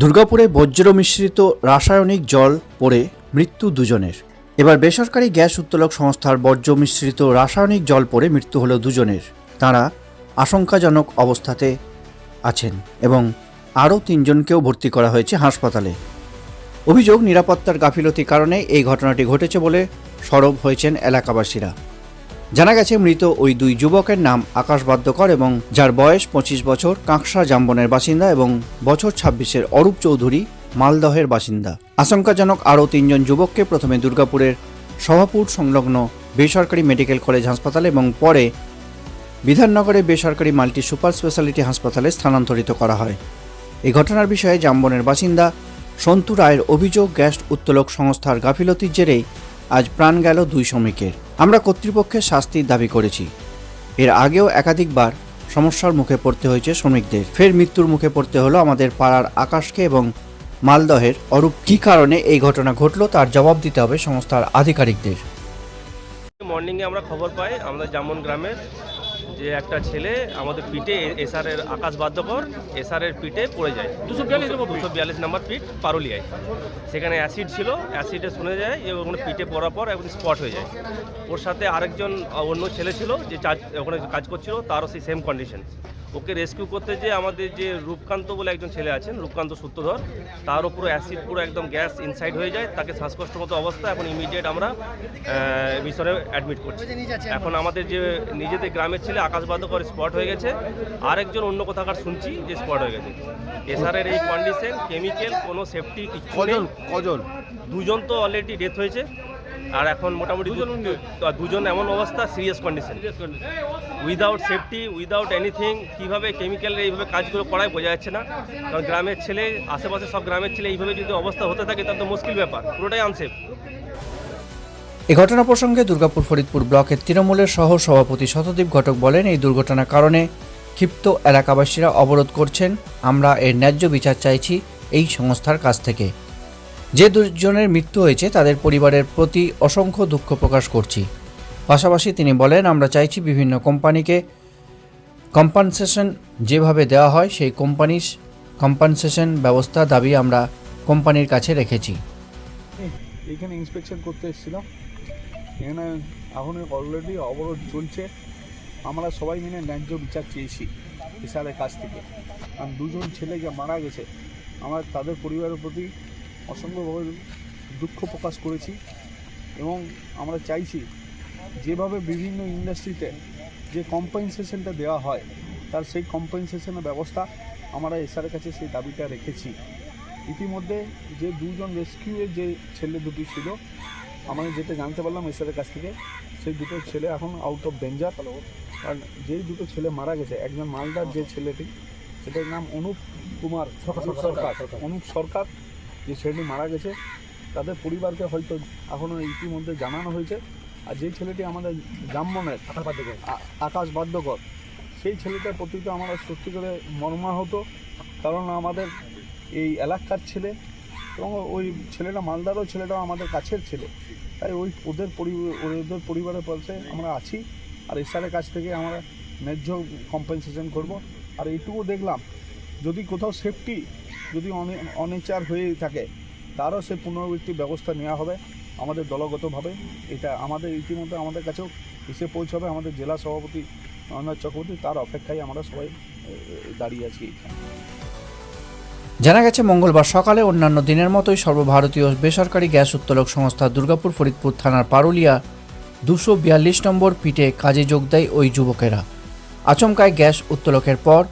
দুর্গাপুরে বজ্র মিশ্রিত রাসায়নিক জল পড়ে মৃত্যু দুজনের। এবার বেসরকারি গ্যাস উত্তোলক সংস্থার বর্জ্য মিশ্রিত রাসায়নিক জল পড়ে মৃত্যু হলো দুজনের। তারা আশঙ্কাজনক অবস্থাতে আছেন এবং আরও তিনজনকেও ভর্তি করা হয়েছে হাসপাতালে। অভিযোগ নিরাপত্তার গাফিলতির কারণে এই ঘটনাটি ঘটেছে বলে সরব হয়েছেন এলাকাবাসীরা। জানা গেছে, মৃত ওই দুই যুবকের নাম আকাশ বাদ্যকর এবং যার বয়স পঁচিশ বছর, কাঁকসা জাম্বনের বাসিন্দা এবং বছর ছাব্বিশের অরূপ চৌধুরী, মালদহের বাসিন্দা। আশঙ্কাজনক আরও তিনজন যুবককে প্রথমে দুর্গাপুরের সভাপুর সংলগ্ন বেসরকারি মেডিকেল কলেজ হাসপাতাল এবং পরে বিধাননগরে বেসরকারি মাল্টি সুপার স্পেশালিটি হাসপাতালে স্থানান্তরিত করা হয়। এই ঘটনার বিষয়ে জাম্বনের বাসিন্দা সন্তু রায়ের অভিযোগ গ্যাস উত্তোলক সংস্থার গাফিলতির জেরেই আজ প্রাণ গেল দুই শ্রমিকের। আমরা কর্তৃপক্ষের শাস্তির দাবি করেছি। এর আগেও একাধিকবার সমস্যার মুখে পড়তে হয়েছে শ্রমিকদের। ফের মৃত্যুর মুখে পড়তে হলো আমাদের পাড়ার আকাশকে এবং মালদহের অরূপ কী কারণে এই ঘটনা ঘটলো তার জবাব দিতে হবে সংস্থার আধিকারিকদের। মর্নিংয়ে আমরা খবর পাই আমাদের জামন গ্রামের যে একটা ছেলে আমাদের পিঠে এসআর এর আকাশ বাধ্যকর এসআর এর পিঠে পড়ে যায়। দুশো বিয়াল্লিশ দুশো বিয়াল্লিশ নাম্বার পিঠ পারুলিয়ায়। সেখানে অ্যাসিড ছিল অ্যাসিডে শুনে যায় এবং ওখানে পিঠে পড়ার পর এখন স্পট হয়ে যায়। ওর সাথে আরেকজন অন্য ছেলে ছিল যে ওখানে কাজ করছিল তারও সেই সেম কন্ডিশন ওকে রেস্কিউ করতে যে আমাদের যে রূপকান্ত বলে একজন ছেলে আছেন রূপকান্ত সূত্রধর তার উপরে অ্যাসিড পুরো একদম গ্যাস ইনসাইড হয়ে যায় তাকে শ্বাসকষ্ট মতো অবস্থা এখন ইমিডিয়েট আমরা মিশনে অ্যাডমিট করছি। এখন আমাদের যে নিজেদের গ্রামের ছেলে আকাশ বাদকর স্পট হয়ে গেছে আরেকজন অন্য কোথাকার শুনছি যে স্পট হয়ে গেছে। এসআরের এই কন্ডিশন কেমিক্যাল কোনো সেফটি কিছু নেই। কজন? দুজন তো অলরেডি ডেথ হয়েছে। আর এখন মোটামুটি দুজন এমন অবস্থা serious condition without safety without anything কীভাবে কেমিক্যাল এইভাবে কাজগুলো করায় বোঝা যাচ্ছে না। কারণ গ্রামের ছেলে আশেপাশে সব গ্রামের ছেলে এইভাবে যদি অবস্থা হতে থাকে তাহলে তো মুশকিল ব্যাপার পুরোটাই আনসেফ এ ঘটনা প্রসঙ্গে দুর্গাপুর ফরিদপুর ব্লকের তৃণমূলের সহ সভাপতি শতদীপ ঘটক বলেন এই দুর্ঘটনার কারণে ক্ষিপ্ত এলাকাবাসীরা অবরোধ করছেন। আমরা এর ন্যায্য বিচার চাইছি এই সংস্থার কাছ থেকে। যে দুজনের মৃত্যু হয়েছে, তাদের পরিবারের প্রতি অসংখ্য দুঃখ প্রকাশ করছি। পাশাপাশি তিনি বলেন, আমরা চাইছি বিভিন্ন কোম্পানিকে কম্পানসেশন যেভাবে দেওয়া হয়, সেই কোম্পানির কম্পানসেশন ব্যবস্থা দাবি আমরা কোম্পানির কাছে রেখেছি। এখানে ইন্সপেকশন করতে এসেছিলাম। এখানে এখন অলরেডি অবরোধ চলছে। আমরা সবাই মিলে ন্যায্য বিচার চেয়েছি এসআরের কাছ থেকে। কারণ দুজন ছেলে যে মারা গেছে। আমার তাদের পরিবারের প্রতি অসংখ্যভাবে দুঃখ প্রকাশ করেছি এবং আমরা চাইছি যেভাবে বিভিন্ন ইন্ডাস্ট্রিতে যে কম্পেনসেশনটা দেওয়া হয়, তার সেই কম্পেনসেশনের ব্যবস্থা আমরা এসআরের কাছে সেই দাবিটা রেখেছি। ইতিমধ্যে যে দুজন রেস্কিউয়ের যে ছেলে দুটি ছিল, আমরা যেটা জানতে পারলাম এসআরের কাছ থেকে, সেই দুটো ছেলে এখন আউট অফ ডেঞ্জার আর যেই দুটো ছেলে মারা গেছে, একজন মালদার যে ছেলেটি, সেটার নাম অনুপ কুমার সরকার। অনুপ সরকার যে ছেলেটি মারা গেছে তাদের পরিবারকে হয়তো এখনও ইতিমধ্যে জানানো হয়েছে। আর যে ছেলেটি আমাদের ব্রাহ্মণের আকাশ বাধ্যকর সেই ছেলেটার প্রতি তো আমরা সত্যি করে মর্মা হতো কারণ আমাদের এই এলাকার ছেলে এবং ওই ছেলেটা মালদারও ছেলেটাও আমাদের কাছের ছেলে। তাই ওই ওদের পরিবার ওদের পরিবারের পাশে আমরা আছি। আর এসআরের কাছ থেকে আমরা ন্যায্য কম্পেনসেশন করব। আর এইটুকু দেখলাম যদি কোথাও সেফটি যদি অনে- অনেচার হয়ে থাকে, তারও সে পুনরাবৃত্তির ব্যবস্থা নেওয়া হবে আমাদের দলগতভাবে। এটা আমাদের ইতিমধ্যে আমাদের কাছেও এসে পৌঁছাবে আমাদের জেলা সভাপতি অনাথ চক্রবর্তী, তার অপেক্ষায় আমরা সবাই দাঁড়িয়ে আছি জানা গেছে, মঙ্গলবার সকালে অন্যান্য দিনের মতোই সর্বভারতীয় বেসরকারি গ্যাস উত্তোলক সংস্থা দুর্গাপুর ফরিদপুর থানার পারুলিয়া দুশো বিয়াল্লিশ নম্বর পিঠে কাজে যোগ দেয় ওই যুবকেরা। আচমকায় গ্যাস উত্তোলকের পর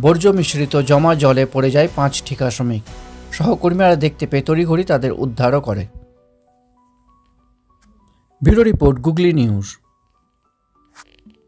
বর্জ্য মিশ্রিত জমা জলে পড়ে যায় পাঁচ ঠিকা শ্রমিক। সহকর্মীরা দেখতে পেয়ে তড়িঘড়ি তাদের উদ্ধারও করে। Bureau report Googly News.